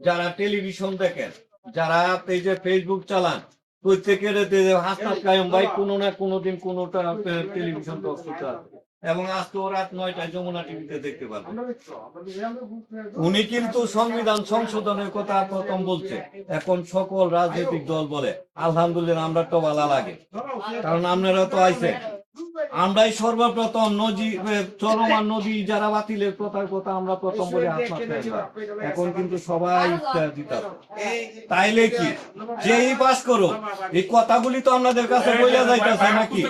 যারা টেলিভিশন দেখেন, যারা এই যে ফেসবুক চালান, প্রত্যেকের ভাই, কোনো না কোনো দিন কোনোটা টেলিভিশন আছে এবং আজকে রাত নয়টায় যমুনা টিভিতে দেখতে পাবেন উনি কিন্তু সংবিধান সংশোধনের কথা প্রথম বলছে। এখন সকল রাজনৈতিক দল বলে, আলহামদুলিল্লাহ, আমরা তো ভালো লাগে। কারণ আপনারা তো আইছেন। আমরাই সর্বপ্রথম নদী চলমান নদী যারা বাতিলের কথার কথা আমরা প্রথম বলে এখন কিন্তু সবাই দিতে তাইলে কি? যেই পাস করো এই কথাগুলি তো আপনাদের কাছে বইয়া যাইতেছে নাকি?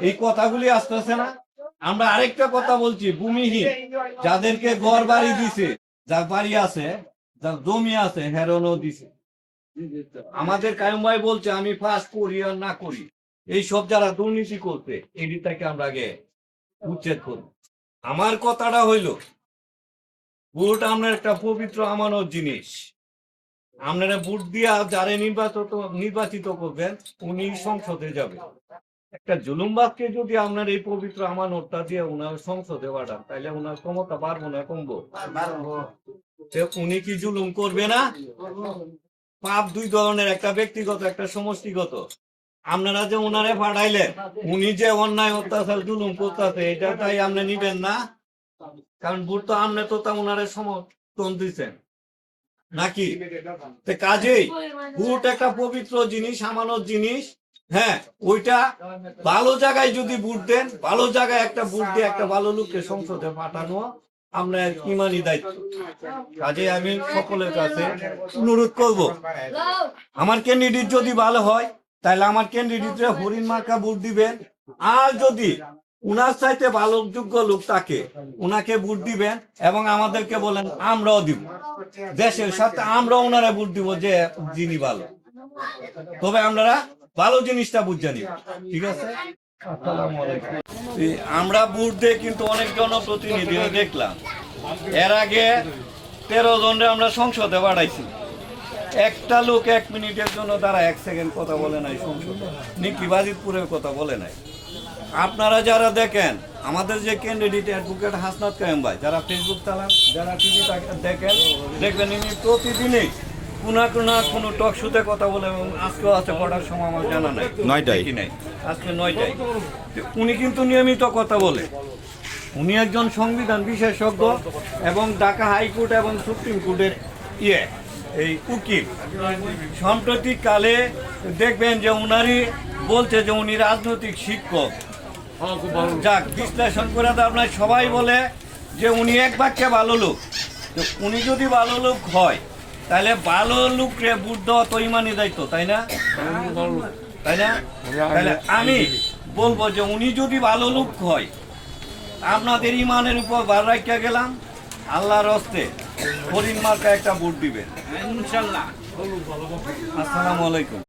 এই কথাগুলি আসতেছে না? আমরা আরেকটা কথা বলছি ভূমিহীন। যাদেরকে ঘর বাড়ি দিছে যার বাড়ি আছে যার জমি আছে হেরনও দিছে। আমাদের কায়ুম ভাই বলছে আমি পাস করি আর না করি। এই সব যারা দুর্নীতি করছে এদিকটাকে আমরা আগে উচ্ছেদ করব আমার কথাটা হইল ভোট আপনার একটা পবিত্র আমানত জিনিস। আপনারা ভোট দিয়া যারে নির্বাচিত নির্বাচিত করবেন উনি সংসদে যাবে। একটা জুলুমবাদকে যদি আপনার এই পবিত্র আমানতটা দিয়ে উনার সংসদে পাঠান তাহলে উনার ক্ষমতা পারব না কমবো? উনি কি জুলুম করবে না? পাপ দুই ধরনের একটা ব্যক্তিগত একটা সমষ্টিগত। আপনারা যে উনারে পাঠাইলেন উনি যে অন্যায় অত্যাচার জুলুম করতেছে, এটা তাই আপনি নিবেন না? কারণ ভোট তো আপনি তো তা উনারে সমর্থন দিচ্ছেন। নাকি? কাজেই ভোট একটা পবিত্র জিনিস, আমানত জিনিস হ্যাঁ ওইটা ভালো জায়গায় যদি ভোট দেন, ভালো জায়গায় একটা ভোট দিয়ে একটা ভালো লোককে সংসদে পাঠানো আমরা ইমানি দায়িত্ব। কাজে আমি সকলের কাছে অনুরোধ করব। আমার ক্যান্ডিডেট যদি ভালো হয় তাহলে আমার ক্যান্ডিডেটরা হরিণ মার্কা ভোট দিবেন। আর যদি উনার চাইতে ভালো যোগ্য লোক তাকে উনাকে ভোট দিবেন এবং আমাদেরকে বলেন, আমরাও দিব। দেশের সাথে আমরা ওনারা ভোট দিব যে যিনি ভালো। তবে আপনারা ভালো জিনিসটা বুঝে নিন ঠিক আছে? আমরা ভোট দিয়ে কিন্তু অনেক জনপ্রতিনিধি দেখলাম। এর আগে তেরো জনরে আমরা সংসদে বাড়াইছি একটা লোক এক মিনিটের জন্য তারা এক সেকেন্ড কথা বলে নাই সংসদে নিকি বাজিতপুরের কথা বলে নাই। আপনারা যারা দেখেন আমাদের যে ক্যান্ডিডেট অ্যাডভোকেট হাসনাত কায়েম ভাই যারা ফেসবুক চালান যারা টিভি দেখেন দেখবেন ইনি প্রতিদিনই কোনা কোনা কোনো টক শুতে কথা বলে এবং আজকেও আছে পড়ার সময় আমার জানা নাই। নয়টায়। দেখি নাই। আজকে নয়টায়। তো উনি কিন্তু নিয়মিত কথা বলে। উনি একজন সংবিধান বিশেষজ্ঞ এবং ঢাকা হাইকোর্ট এবং সুপ্রিম কোর্টের ইয়ে। এই উকিল। সাম্প্রতিক কালে দেখবেন যে উনারই বলছে যে উনি রাজনৈতিক শিক্ষক। যাক বিশ্লেষণ করে তো আপনার সবাই বলে যে উনি এক বাক্যে ভালো লোক। তো উনি যদি ভালো লোক হয় তাহলে ভালো লোকরে বুট দেওয়া তো ইমানি দায়িত্ব তাই না? তাই না? তাহলে আমি বলব যে উনি যদি ভালো লোক হয় আপনাদের ইমানের উপর বার রাখিয়া গেলাম আল্লাহর হস্তে হরিণ মার্কা একটা বুট দিবেন। ইনশাল্লাহ। আসসালামু আলাইকুম।